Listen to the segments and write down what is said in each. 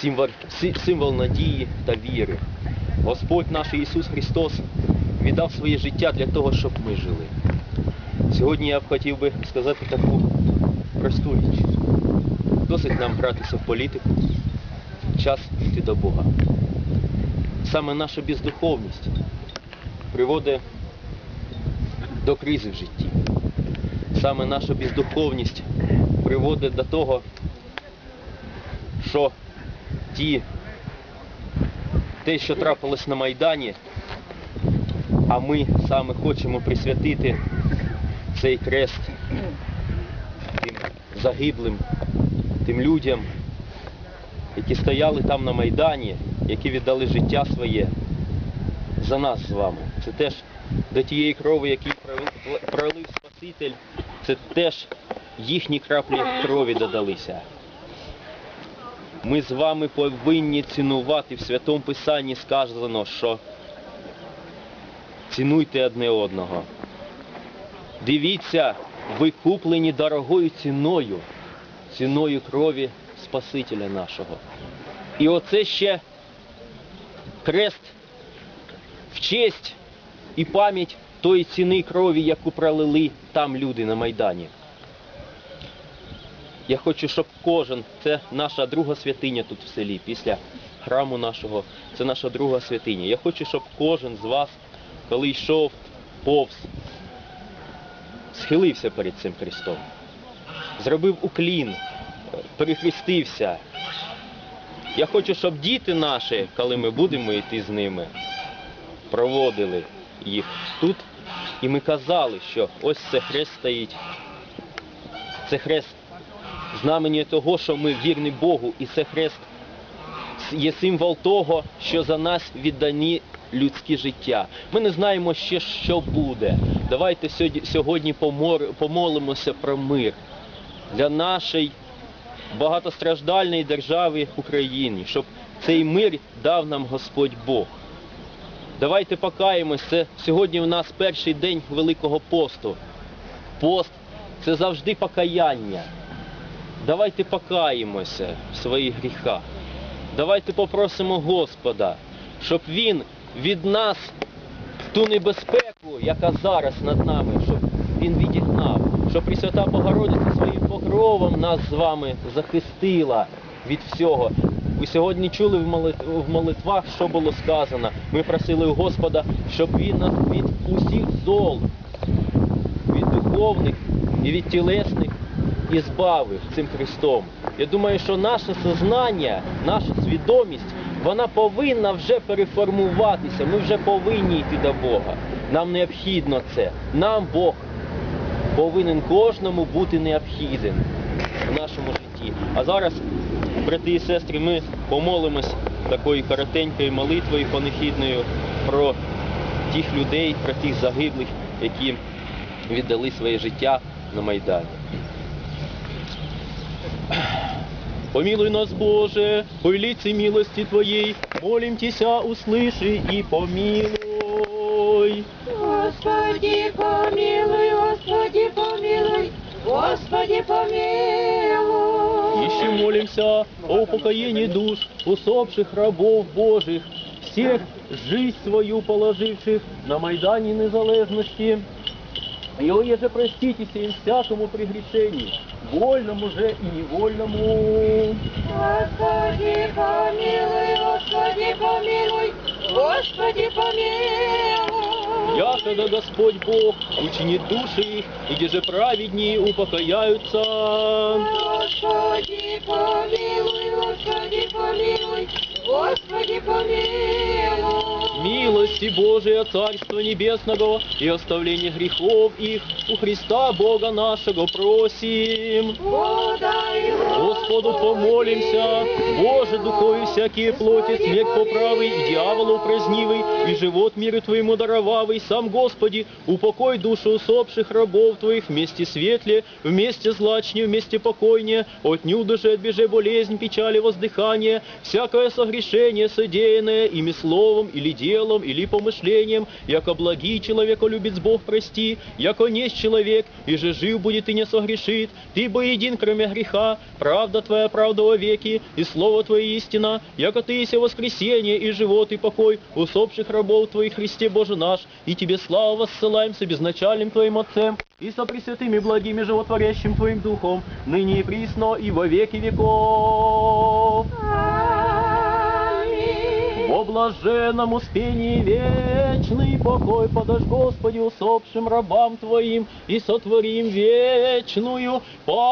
символ, символ надії та віри. Господь наш Ісус Христос віддав своє життя для того, щоб ми жили. Сьогодні я б хотів би сказати таку просту річ. Досить нам гратися в політику, час йти до Бога. Саме наша бездуховність приводить до кризи в житті. Саме наша бездуховність приводить до того, що ті, те, що трапилось на Майдані, а ми саме хочемо присвятити цей крест тим загиблим, тим людям, які стояли там на Майдані, які віддали життя своє за нас з вами. Це теж до тієї крови, пролив- пролив Спаситель, це теж їхні краплі крові додалися. Ми з вами повинні цінувати в Святому Писанні сказано, що цінуйте одне одного. Дивіться, ви куплені дорогою ціною, ціною крові Спасителя нашого. І оце ще крест в честь і пам'ять тої ціни крові, яку пролили там люди на Майдані. Я хочу, щоб кожен, це наша друга святиня тут в селі, після храму нашого, це наша друга святиня. Я хочу, щоб кожен з вас, коли йшов повз, схилився перед цим Христом, зробив уклін, е, перехрестився. Я хочу, щоб діти наші, коли ми будемо йти з ними, проводили їх тут, і ми казали, що ось це хрест стоїть. Це хрест знамення того, що ми вірні Богу, і це хрест є символ того, що за нас віддані людські життя. Ми не знаємо ще, що буде. Давайте сьогодні- помолимося про мир для нашої багатостраждальної держави України, щоб цей мир дав нам Господь Бог. Давайте покаємось. Це сьогодні у нас перший день Великого посту. Пост це завжди покаяння. Давайте покаємося в своїх гріхах. Давайте попросимо Господа, щоб Він від нас ту небезпеку, яка зараз над нами, щоб Він відігнав, щоб Пресвята Богородиця своїм покровом нас з вами захистила від всього. Ви сьогодні чули в молитвах, що було сказано. Ми просили у Господа, щоб Він нас від усіх зол, від духовних і від тілесних і збавив цим Христом. Я думаю, що наше сознання, наша свідомість, вона повинна вже переформуватися. Ми вже повинні йти до Бога. Нам необхідно це. Нам Бог повинен кожному бути необхіден в нашому житті. А зараз, брати і сестри, ми помолимось такою коротенькою молитвою панихідною про тих людей, про тих загиблих, які віддали своє життя на Майдані. Помилуй нас, Боже, по велице милости Твоей, молим Тебя, услыши и помилуй. Господи, помилуй, Господи, помилуй, Господи, помилуй. Еще молимся о упокоении душ усопших рабов Божьих, всех жизнь свою положивших на Майдане Незалежности. И о еже проститесь им всякому прегрешению, вольному же и невольному. Господи, помилуй, Господи, помилуй, Господи, помилуй. Якогда Господь Бог учинит души их, и где же праведнее упокояются. Господи, помилуй, Господи, помилуй, Господи, помилуй. Милости Божия, Царства Небесного и оставление грехов их у Христа Бога нашего просим. Господу помолимся, Боже, духою всякие плоти, смерть поправый, и дьяволу празднивый, и живот миру Твоему даровавый, сам Господи, упокой душу усопших рабов Твоих вместе светле, вместе злачнее, вместе покойнее, отнюдь же отбеже болезнь, печали, воздыхание, всякое согрешение, содеянное ими словом или делом, или помышлениям, яко благий человеколюбец Бог прости, яко несть человек, и же жив будет и не согрешит. Ты бо един, кроме греха, правда Твоя правда во веки, и слово Твое истина, яко Ты есть воскресение и живот и покой усопших рабов Твоих Христе Боже наш, и Тебе славу воссылаем безначальным Твоим Отцем, и со пресвятыми благими животворящим Твоим Духом, ныне и присно, и во веки веков. Во блаженном успении вечный покой подашь, Господи, усопшим рабам Твоим, и сотворим вечную память.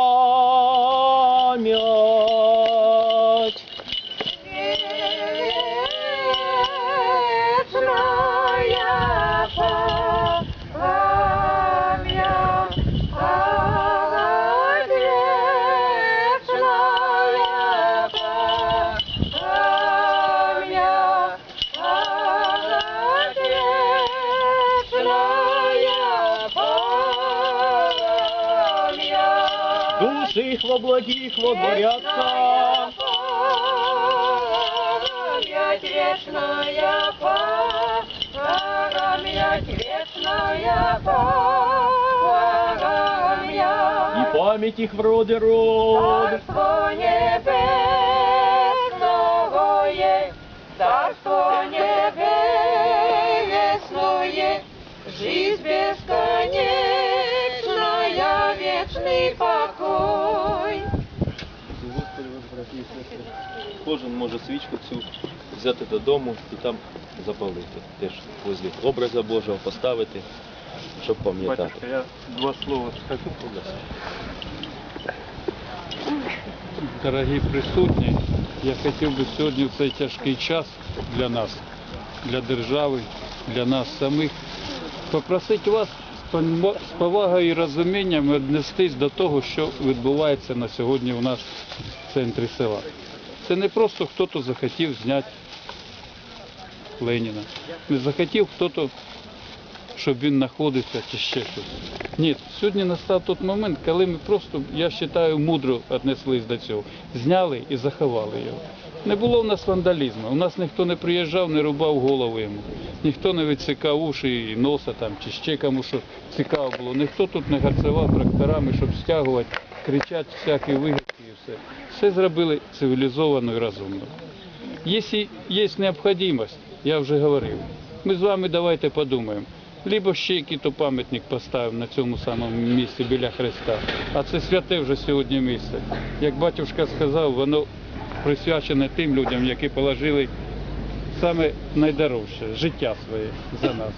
Души их во благих водворятся. Память вечная память, вечная память. И память их в роде род. Царство небесное, кожен може свічку цю взяти додому і там запалити. Теж возле образа Божого поставити, щоб пам'ятати. Батюшка, я два слова скажу. Дорогі присутні, я хотів би сьогодні в цей тяжкий час для нас, для держави, для нас самих, попросити вас з повагою і розумінням віднестись до того, що відбувається на сьогодні у нас в центрі села. Це не просто хтось захотів зняти Леніна. Не захотів хтось щоб він знаходився чи ще щось. Ні, сьогодні настав той момент, коли ми просто, я вважаю, мудро віднеслись до цього. Зняли і заховали його. Не було в нас вандалізму. У нас ніхто не приїжджав, не рубав голову йому. Ніхто не відсікав уші і носа там, чи ще кому що цікаво було. Ніхто тут не гарцевав тракторами, щоб стягувати, кричати всякі вигадки і все. Зробили цивілізовано і розумно. Якщо є необхідність, я вже говорив, ми з вами давайте подумаємо. Либо ще який-то пам'ятник поставимо на цьому самому місці біля Христа. А це святе вже сьогодні місце. Як батюшка сказав, воно присвячене тим людям, які положили саме найдорожче життя своє за нас.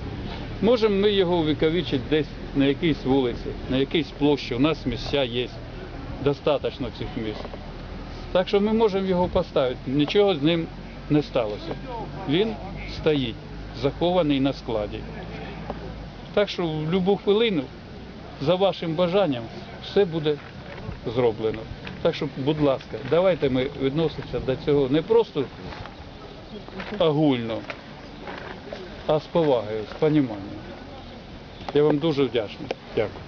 Можемо ми його увіковічити десь на якійсь вулиці, на якійсь площі. У нас місця є. Достатньо цих місць. Так що ми можемо його поставити. Нічого з ним не сталося. Він стоїть, захований на складі. Так що в будь-яку хвилину, за вашим бажанням, все буде зроблено. Так що, будь ласка, давайте ми відносимося до цього не просто огульно, а з повагою, з поніманням. Я вам дуже вдячний. Дякую.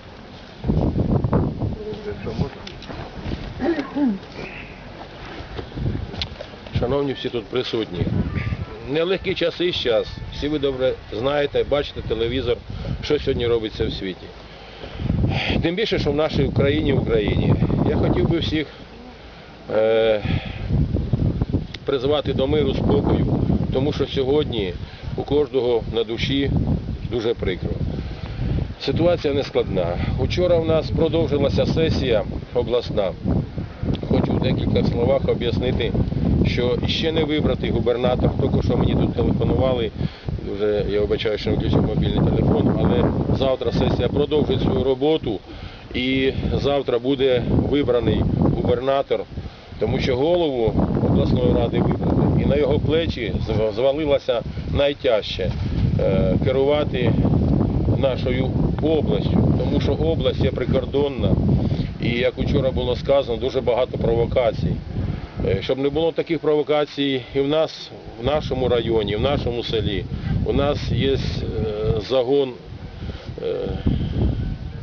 Шановні всі тут присутні. Нелегкі часи зараз. Всі ви добре знаєте, бачите телевізор, що сьогодні робиться в світі. Тим більше, що в нашій Україні, в Україні. Я хотів би всіх е, призвати до миру, спокою, тому що сьогодні у кожного на душі дуже прикро. Ситуація нескладна. Учора в нас продовжилася сесія обласна. Декілька словах об'яснити, що ще не вибратий губернатор, тільки що мені тут телефонували, вже я вибачаю, що не включив мобільний телефон, але завтра сесія продовжить свою роботу і завтра буде вибраний губернатор, тому що голову обласної ради вибрали. І на його плечі зв- звалилося найтяжче е, керувати нашою областю, тому що область є прикордонна. І як вчора було сказано, дуже багато провокацій. Е, Щоб не було таких провокацій і в нас, в нашому районі, в нашому селі, у нас є е, загон, е,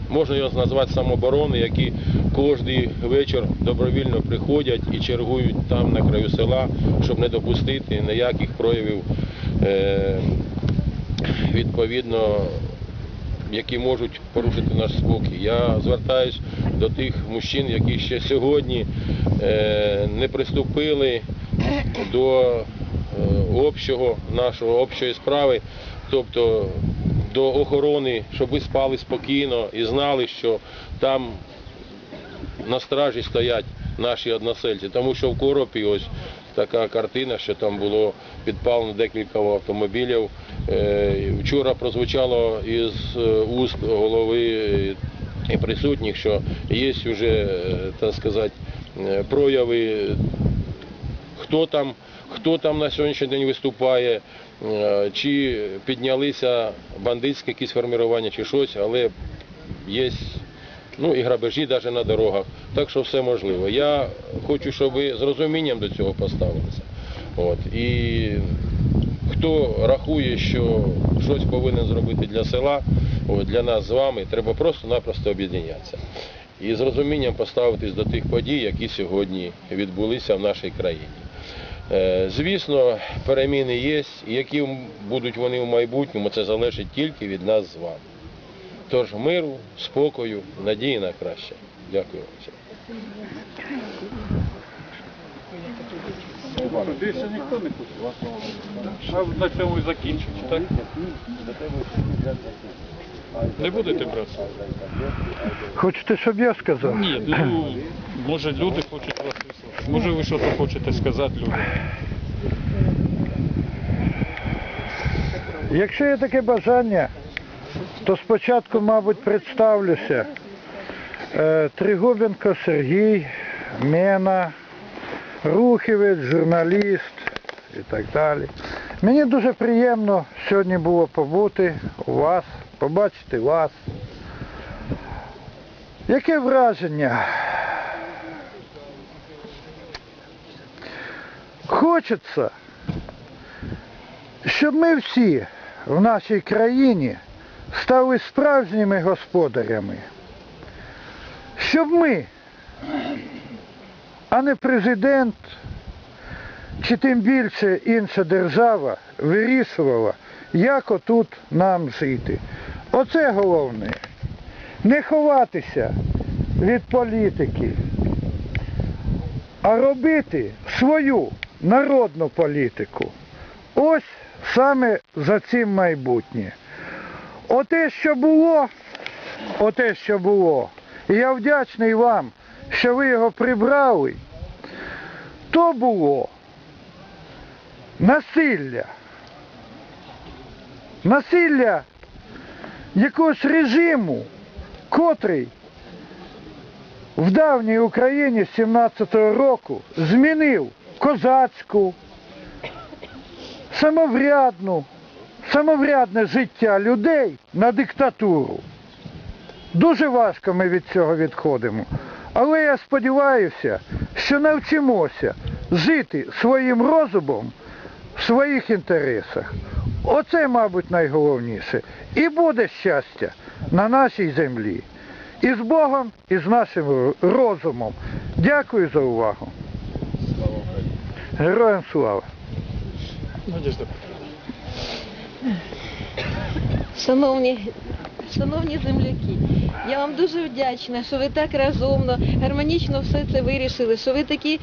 можна його назвати самооборони, які кожен вечір добровільно приходять і чергують там на краю села, щоб не допустити ніяких проявів відповідно, які можуть порушити наш спокій. Я звертаюсь до тих мужчин, які ще сьогодні е, не приступили до е, общого нашого общої справи, тобто до охорони, щоб ви спали спокійно і знали, що там на стражі стоять наші односельці, тому що в Коропі ось така картина, що там було підпалено декілька автомобілів. Е, Вчора прозвучало із уст голови і присутніх, що є вже, е, так сказати, е, прояви хто там, хто там на сьогоднішній день виступає, е, чи піднялися бандитські якісь формування, чи щось, але є ну, і грабежі навіть на дорогах. Так що все можливо. Я хочу, щоб ви з розумінням до цього поставилися. От. І хто рахує, що щось повинен зробити для села, для нас з вами, треба просто-напросто об'єднатися. І з розумінням поставитись до тих подій, які сьогодні відбулися в нашій країні. Е, Звісно, переміни є, і які будуть вони в майбутньому, це залежить тільки від нас з вами. Тож миру, спокою, надії на краще. Дякую вам. Більше ніхто не хоче. На цьому і закінчимо, так? Не будете брати? Хочете, щоб я сказав? Ні, ну, може люди хочуть вас вислухати. Може ви щось хочете сказати людям. Якщо є таке бажання, то спочатку, мабуть, представлюся. Е, Тригубенко Сергій, Мена, Рухівець, журналіст і так далі. Мені дуже приємно сьогодні було побути у вас, побачити вас. Яке враження? Хочеться, щоб ми всі в нашій країні стали справжніми господарями. Щоб ми, а не президент, чи тим більше інша держава вирішувала, як отут нам жити. Оце головне. Не ховатися від політики, а робити свою народну політику. Ось саме за цим майбутнє. Оте, що було, оте, що було, і я вдячний вам, що ви його прибрали, то було насилля. Насилля якогось режиму, котрий в давній Україні з 17-го року змінив козацьку, самоврядну, самоврядне життя людей на диктатуру. Дуже важко ми від цього відходимо. Але я сподіваюся, що навчимося жити своїм розумом в своїх інтересах. Оце, мабуть, найголовніше. І буде щастя на нашій землі. І з Богом, і з нашим розумом. Дякую за увагу. Героям слава! Шановні, шановні земляки, я вам дуже вдячна, що ви так розумно, гармонічно все це вирішили, що ви такі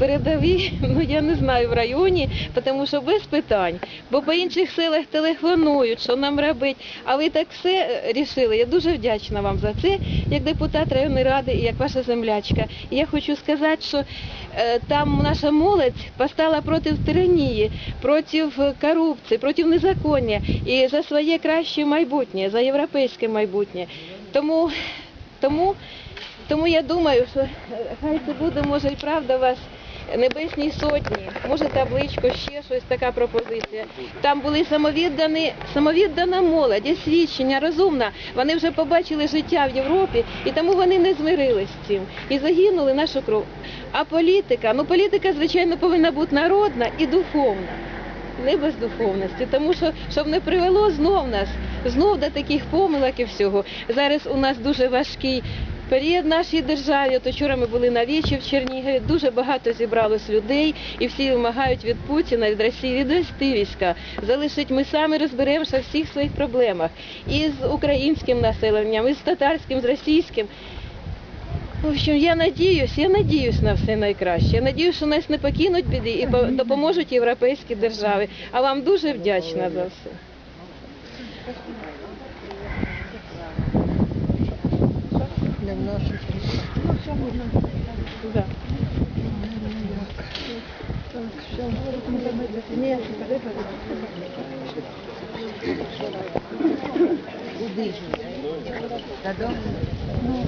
передові, ну я не знаю, в районі, тому що без питань. Бо по інших селах телефонують, що нам робити, а ви так все е, рішили. Я дуже вдячна вам за це, як депутат районної ради і як ваша землячка. І я хочу сказати, що е, там наша молодь постала проти тиранії, проти корупції, проти незаконня і за своє краще майбутнє, за європейське майбутнє. Тому, тому, тому я думаю, що е, хай це буде, може, і правда вас. Небесній сотні, може табличку, ще щось така пропозиція. Там були самовіддані, самовіддана молодь, освічення, розумна. Вони вже побачили життя в Європі, і тому вони не змирились з цим і загинули нашу кров. А політика, ну політика, звичайно, повинна бути народна і духовна не без духовності, тому що щоб не привело знов нас, знов до таких помилок і всього. Зараз у нас дуже важкий період нашій державі. От вчора ми були на вічі в Чернігові. Дуже багато зібралось людей, і всі вимагають від Путіна, від Росії відвести війська. Залишить ми самі розберемося в всіх своїх проблемах. І з українським населенням, і з татарським, з російським. В общем, я надіюсь, я надіюсь на все найкраще. Я надіюсь, що нас не покинуть біди і допоможуть європейські держави. А вам дуже вдячна за все. для наших можно. Да. Так, все. Ні, Куди ж? Додому? Ну,